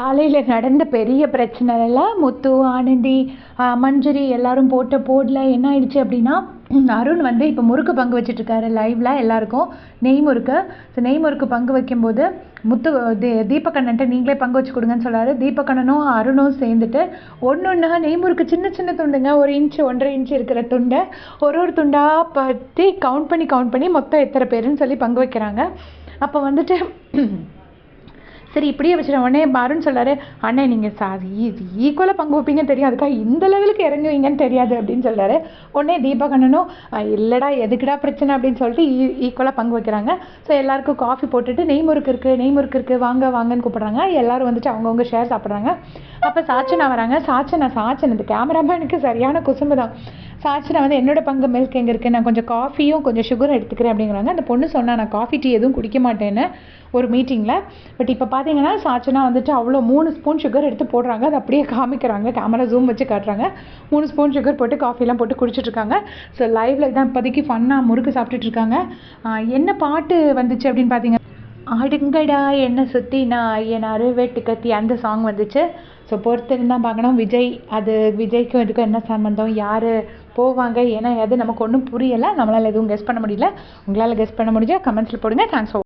காலையில் நடந்த பெரிய பிரச்சனைலாம் முத்து ஆனந்தி மஞ்சரி எல்லாரும் போட்ட போர்டில் என்ன ஆயிடுச்சு அப்படின்னா அருண் வந்து இப்போ முறுக்கு பங்கு வச்சிட்ருக்காரு லைவ்ல எல்லாருக்கும். நெய் முறுக்கு ஸோ நெய் முறுக்கு பங்கு வைக்கும்போது முத்து தீ தீபக்கண்ணன்ட்ட நீங்களே பங்கு வச்சு கொடுங்கன்னு சொல்கிறாரு தீபக்கண்ணனும் அருணும் சேர்ந்துட்டு ஒன்று ஒன்றா நெய் முறுக்கு சின்ன சின்ன துண்டுங்க. ஒரு இன்ச்சு ஒன்றரை இன்ச்சு இருக்கிற துண்டை ஒரு ஒரு துண்டாக பற்றி கவுண்ட் பண்ணி கவுண்ட் பண்ணி மொத்தம் எத்தனை பேருன்னு சொல்லி பங்கு வைக்கிறாங்க. அப்போ வந்துட்டு சரி இப்படியே வச்சுட்ட உடனே பாருன்னு சொல்கிறாரு அண்ணே நீங்கள் சா ஈக்குவலாக பங்கு வைப்பீங்கன்னு தெரியும் அதுக்காக இந்த லெவலுக்கு இறங்குவீங்கன்னு தெரியாது அப்படின்னு சொல்கிறாரு உடனே தீபகண்ணனும் இல்லைடா எதுக்குடா பிரச்சனை? அப்படின்னு சொல்லிட்டு ஈ ஈக்குவலாக பங்கு வைக்கிறாங்க. ஸோ எல்லாருக்கும் காஃபி போட்டுட்டு நெய் முறுக்கு இருக்குது நெய் முறுக்கு இருக்குது வாங்க வாங்கன்னு கூப்பிட்றாங்க. எல்லோரும் வந்துட்டு அவங்கவுங்க ஷேர் சாப்பிட்றாங்க. அப்போ சாச்சனா வராங்க. சாச்சனா சாச்சன் இந்த கேமராமேனுக்கு சரியான குசும்பு தான் சாச்சனா வந்து என்னோட பங்கு மில்க் எங்கே இருக்குது நான் கொஞ்சம் காஃபியும் கொஞ்சம் சுகரும் எடுத்துக்கிறேன் அப்படிங்கிறாங்க. அந்த பொண்ணு சொன்னால் நான் காஃபி டீ எதுவும் குடிக்க மாட்டேன்னு ஒரு மீட்டிங்கில் பட் இப்போ பார்த்தீங்கன்னா சாச்சனா வந்துட்டு அவ்வளோ மூணு ஸ்பூன் சுகர் எடுத்து போடுறாங்க. அதை அப்படியே காமிக்கிறாங்க. கேமரா ஜூம் வச்சு காட்டுறாங்க. மூணு ஸ்பூன் சுகர் போட்டு காஃபிலாம் போட்டு குடிச்சிட்ருக்காங்க ஸோ லைவில் தான் இப்போதைக்கு ஃபன்னாக முறுக்கு சாப்பிட்டுட்டு இருக்காங்க. என்ன பாட்டு வந்துச்சு அப்படின்னு பார்த்தீங்க ஆடுங்கடா என்ன சுற்றி நான் என் அறுவேட்டு கத்தி அந்த சாங் வந்துச்சு. ஸோ பொறுத்திருந்தான் பார்க்கணும். விஜய் அது விஜய்க்கும் இதுக்கும் என்ன சம்மந்தம் யார் போவாங்க. ஏன்னா அது நமக்கு ஒன்றும் புரியலை. நம்மளால் எதுவும் கெஸ் பண்ண முடியல. உங்களால் கெஸ் பண்ண முடிஞ்சால் கமெண்ட்ஸில் போடுங்க. Thanks for